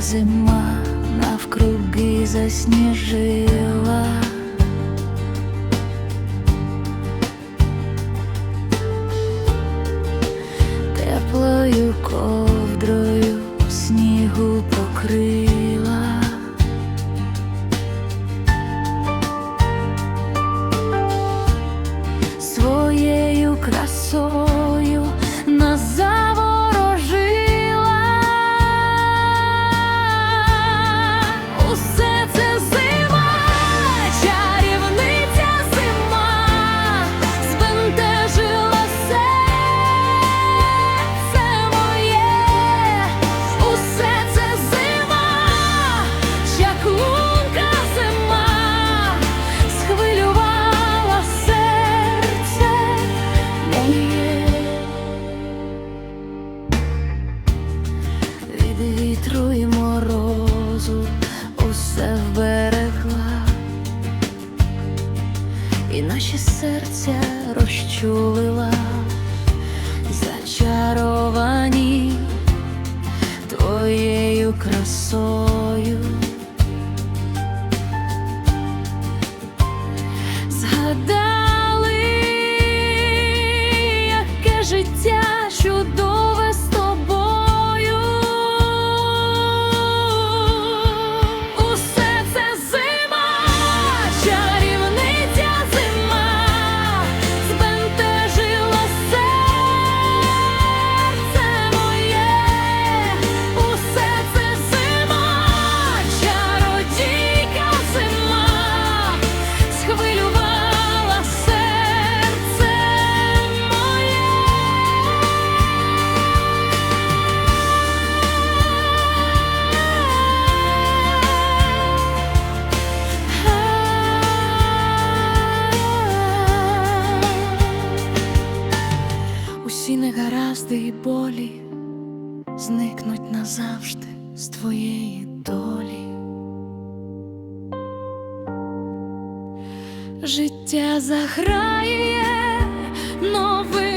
зима навкруги засніжила. Теплою ковдрою снігу покрила. Вітру і морозу усе вберегла, і наші серця розчулила, зачаровані твоєю красою. Згадали, яке життя чудове негаразди і болі зникнуть назавжди з твоєї долі. Життя заграє новий.